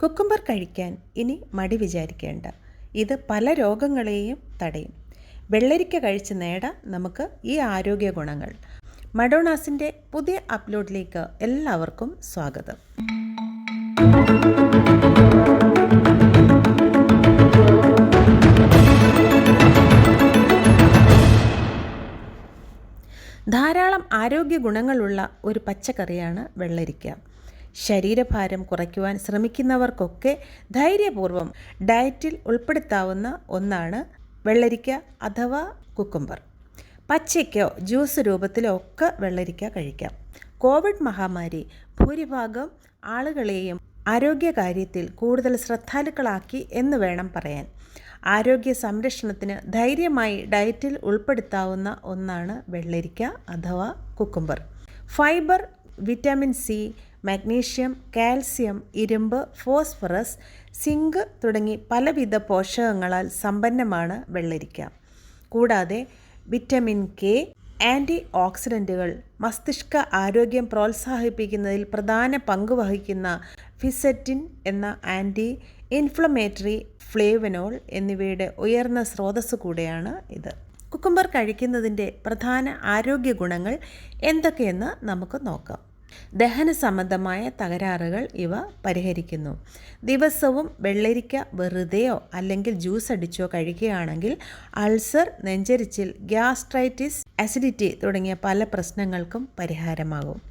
Cucumber കഴിക്കാൻ ഇനി മടി വിചാരിക്കേണ്ട. ഇത് പല രോഗങ്ങളെയും തടയും. വെള്ളരിക്ക കഴിച്ച് നേടാം നമുക്ക് ഈ ആരോഗ്യ ഗുണങ്ങൾ. മഡോണാസിന്റെ പുതിയ അപ്ലോഡിലേക്ക് എല്ലാവർക്കും സ്വാഗതം. ധാരാളം ആരോഗ്യ ഗുണങ്ങളുള്ള ഒരു പച്ചക്കറിയാണ് വെള്ളരിക്ക. ശരീരഭാരം കുറയ്ക്കുവാൻ ശ്രമിക്കുന്നവർക്കൊക്കെ ധൈര്യപൂർവം ഡയറ്റിൽ ഉൾപ്പെടുത്താവുന്ന ഒന്നാണ് വെള്ളരിക്ക അഥവാ കുക്കുംബർ. പച്ചയ്ക്കോ ജ്യൂസ് രൂപത്തിലോ ഒക്കെ വെള്ളരിക്ക കഴിക്കാം. കോവിഡ് മഹാമാരി ഭൂരിഭാഗം ആളുകളെയും ആരോഗ്യകാര്യത്തിൽ കൂടുതൽ ശ്രദ്ധാലുക്കളാക്കി എന്ന് വേണം പറയാൻ. ആരോഗ്യ സംരക്ഷണത്തിന് ധൈര്യമായി ഡയറ്റിൽ ഉൾപ്പെടുത്താവുന്ന ഒന്നാണ് വെള്ളരിക്ക അഥവാ cucumber. Fibre vitamin C magnesium calcium ഇരുമ്പ് ഫോസ്ഫറസ് സിങ്ക് തുടങ്ങി പലവിധ പോഷകങ്ങളാൽ സമ്പന്നമാണ് വെള്ളരിക്ക. കൂടാതെ വിറ്റമിൻ കെ ആന്റി ഓക്സിഡന്റുകൾ മസ്തിഷ്ക ആരോഗ്യം പ്രോത്സാഹിപ്പിക്കുന്നതിൽ പ്രധാന പങ്ക് വഹിക്കുന്ന ഫിസറ്റിൻ എന്ന ആന്റി ഇൻഫ്ലമേറ്ററി ഫ്ലേവനോൾ എന്നിവയുടെ ഉയർന്ന സ്രോതസ്സ് കൂടെയാണ് ഇത്. കുക്കുംബർ കഴിക്കുന്നതിന്റെ പ്രധാന ആരോഗ്യ ഗുണങ്ങൾ എന്തൊക്കെയെന്ന് നമുക്ക് നോക്കാം. ദഹന സംബന്ധമായ തകരാറുകൾ ഇവ പരിഹരിക്കുന്നു. ദിവസവും വെള്ളരിക്ക വെറുതെയോ അല്ലെങ്കിൽ ജ്യൂസ് അടിച്ചോ കഴിക്കുകയാണെങ്കിൽ അൾസർ നെഞ്ചരിച്ചിൽ ഗ്യാസ്ട്രൈറ്റിസ് അസിഡിറ്റി തുടങ്ങിയ പല പ്രശ്നങ്ങൾക്കും പരിഹാരമാകും.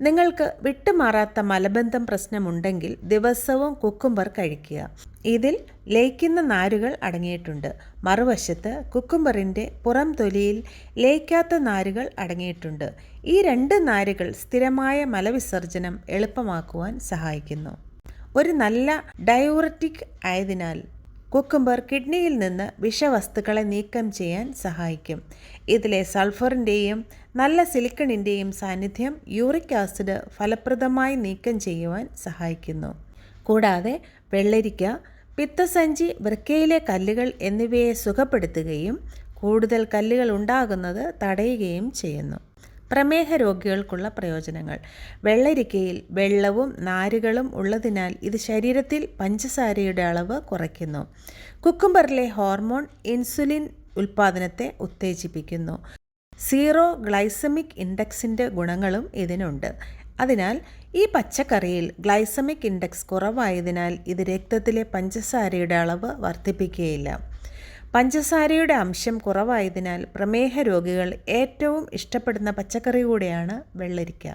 നിങ്ങൾക്ക് വിട്ടുമാറാത്ത മലബന്ധം പ്രശ്നമുണ്ടെങ്കിൽ ദിവസവും കുക്കുംബർ കഴിക്കുക. ഇതിൽ ലയിക്കുന്ന നാരുകൾ അടങ്ങിയിട്ടുണ്ട്. മറുവശത്ത് കുക്കുംബറിന്റെ പുറം തൊലിയിൽ ലയിക്കാത്ത നാരുകൾ അടങ്ങിയിട്ടുണ്ട്. ഈ രണ്ട് നാരുകൾ സ്ഥിരമായ മലവിസർജനം എളുപ്പമാക്കുവാൻ സഹായിക്കുന്നു. ഒരു നല്ല ഡയോററ്റിക് ആയതിനാൽ കുക്കുംബർ കിഡ്നിയിൽ നിന്ന് വിഷവസ്തുക്കളെ നീക്കം ചെയ്യാൻ സഹായിക്കും. ഇതിലെ സൾഫറിന്റെയും നല്ല സിലിക്കണിന്റെയും സാന്നിധ്യം യൂറിക് ആസിഡ് ഫലപ്രദമായി നീക്കം ചെയ്യുവാൻ സഹായിക്കുന്നു. കൂടാതെ വെള്ളരിക്ക പിത്തസഞ്ചി വൃക്കയിലെ കല്ലുകൾ എന്നിവയെ സുഖപ്പെടുത്തുകയും കൂടുതൽ കല്ലുകൾ ഉണ്ടാകുന്നത് തടയുകയും ചെയ്യുന്നു. പ്രമേഹ രോഗികൾക്കുള്ള പ്രയോജനങ്ങൾ. വെള്ളരിക്കയിൽ വെള്ളവും നാരുകളും ഉള്ളതിനാൽ ഇത് ശരീരത്തിൽ പഞ്ചസാരയുടെ അളവ് കുറയ്ക്കുന്നു. കുക്കുംബറിലെ ഹോർമോൺ ഇൻസുലിൻ ഉൽപ്പാദനത്തെ ഉത്തേജിപ്പിക്കുന്നു. സീറോ ഗ്ലൈസമിക് ഇൻഡെക്സിന്റെ ഗുണങ്ങളും ഇതിനുണ്ട്. അതിനാൽ ഈ പച്ചക്കറിയിൽ ഗ്ലൈസമിക് ഇൻഡെക്സ് കുറവായതിനാൽ ഇത് രക്തത്തിലെ പഞ്ചസാരയുടെ അളവ് വർദ്ധിപ്പിക്കുകയില്ല. പഞ്ചസാരയുടെ അംശം കുറവായതിനാൽ പ്രമേഹ രോഗികൾ ഏറ്റവും ഇഷ്ടപ്പെടുന്ന പച്ചക്കറി കൂടെയാണ് വെള്ളരിക്ക.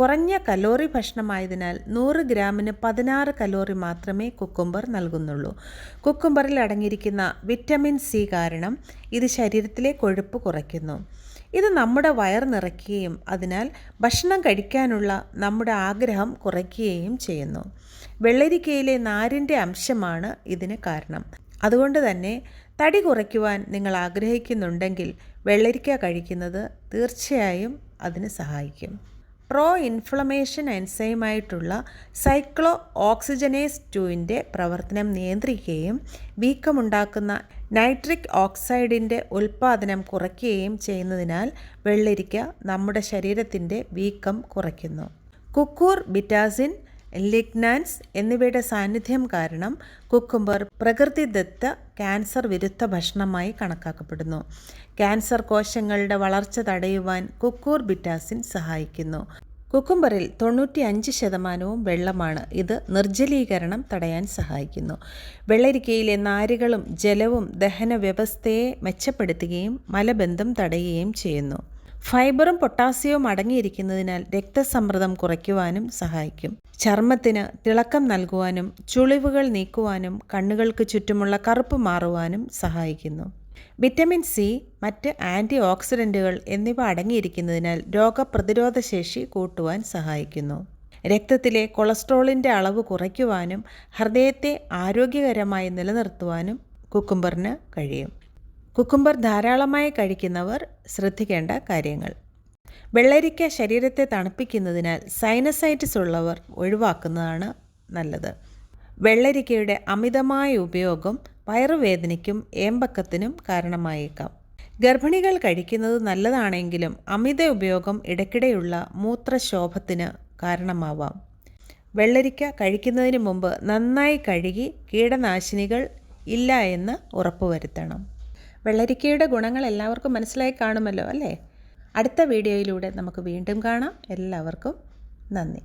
കുറഞ്ഞ കലോറി ഭക്ഷണമായതിനാൽ നൂറ് ഗ്രാമിന് പതിനാറ് കലോറി മാത്രമേ കുക്കുംബർ നൽകുന്നുള്ളൂ. കുക്കുംബറിൽ അടങ്ങിയിരിക്കുന്ന വിറ്റമിൻ സി കാരണം ഇത് ശരീരത്തിലെ കൊഴുപ്പ് കുറയ്ക്കുന്നു. ഇത് നമ്മുടെ വയർ നിറയ്ക്കുകയും അതിനാൽ ഭക്ഷണം കഴിക്കാനുള്ള നമ്മുടെ ആഗ്രഹം കുറയ്ക്കുകയും ചെയ്യുന്നു. വെള്ളരിക്കയിലെ നാരിന്റെ അംശമാണ് ഇതിന് കാരണം. അതുകൊണ്ട് തന്നെ തടി കുറയ്ക്കുവാൻ നിങ്ങൾ ആഗ്രഹിക്കുന്നുണ്ടെങ്കിൽ വെള്ളരിക്ക കഴിക്കുന്നത് തീർച്ചയായും അതിന് സഹായിക്കും. പ്രോ ഇൻഫ്ലമേഷൻ എൻസൈമായിട്ടുള്ള സൈക്ലോ ഓക്സിജനേസ് ടുവിന്റെ പ്രവർത്തനം നിയന്ത്രിക്കുകയും വീക്കമുണ്ടാക്കുന്ന നൈട്രിക് ഓക്സൈഡിന്റെ ഉൽപ്പാദനം കുറയ്ക്കുകയും ചെയ്യുന്നതിനാൽ വെള്ളരിക്ക നമ്മുടെ ശരീരത്തിന്റെ വീക്കം കുറയ്ക്കുന്നു. കുക്കൂർ ബിറ്റാസിൻ ലിഗ്നാൻസ് എന്നിവയുടെ സാന്നിധ്യം കാരണം കുക്കുംബർ പ്രകൃതിദത്ത ക്യാൻസർ വിരുദ്ധ ഭക്ഷണമായി കണക്കാക്കപ്പെടുന്നു. ക്യാൻസർ കോശങ്ങളുടെ വളർച്ച തടയുവാൻ കുക്കൂർ ബിറ്റാസിൻ സഹായിക്കുന്നു. കുക്കുംബറിൽ തൊണ്ണൂറ്റി അഞ്ച് ശതമാനവും വെള്ളമാണ് ഇത് നിർജലീകരണം തടയാൻ സഹായിക്കുന്നു. വെള്ളരിക്കയിലെ നാരുകളും ജലവും ദഹന വ്യവസ്ഥയെ മെച്ചപ്പെടുത്തുകയും മലബന്ധം തടയുകയും ചെയ്യുന്നു. ഫൈബറും പൊട്ടാസ്യവും അടങ്ങിയിരിക്കുന്നതിനാൽ രക്തസമ്മർദ്ദം കുറയ്ക്കുവാനും സഹായിക്കും. ചർമ്മത്തിന് തിളക്കം നൽകുവാനും ചുളിവുകൾ നീക്കുവാനും കണ്ണുകൾക്ക് ചുറ്റുമുള്ള കറുപ്പ് മാറുവാനും സഹായിക്കുന്നു. വിറ്റമിൻ സി മറ്റ് ആന്റി ഓക്സിഡന്റുകൾ എന്നിവ അടങ്ങിയിരിക്കുന്നതിനാൽ രോഗപ്രതിരോധ ശേഷി കൂട്ടുവാൻ സഹായിക്കുന്നു. രക്തത്തിലെ കൊളസ്ട്രോളിന്റെ അളവ് കുറയ്ക്കുവാനും ഹൃദയത്തെ ആരോഗ്യകരമായി നിലനിർത്തുവാനും കുക്കുംബറിന് കഴിയും. കുക്കുംബർ ധാരാളമായി കഴിക്കുന്നവർ ശ്രദ്ധിക്കേണ്ട കാര്യങ്ങൾ. വെള്ളരിക്ക ശരീരത്തെ തണുപ്പിക്കുന്നതിനാൽ സൈനസൈറ്റിസ് ഉള്ളവർ ഒഴിവാക്കുന്നതാണ് നല്ലത്. വെള്ളരിക്കയുടെ അമിതമായ ഉപയോഗം വയറുവേദനയ്ക്കും ഏമ്പക്കത്തിനും കാരണമായേക്കാം. ഗർഭിണികൾ കഴിക്കുന്നത് നല്ലതാണെങ്കിലും അമിത ഉപയോഗം ഇടയ്ക്കിടെയുള്ള മൂത്രശോഭത്തിന് കാരണമാവാം. വെള്ളരിക്ക കഴിക്കുന്നതിന് മുമ്പ് നന്നായി കഴുകി കീടനാശിനികൾ ഇല്ല എന്ന് ഉറപ്പുവരുത്തണം. വെള്ളരിക്കയുടെ ഗുണങ്ങൾ എല്ലാവർക്കും മനസ്സിലായി കാണുമല്ലോ അല്ലേ? അടുത്ത വീഡിയോയിലൂടെ നമുക്ക് വീണ്ടും കാണാം. എല്ലാവർക്കും നന്ദി.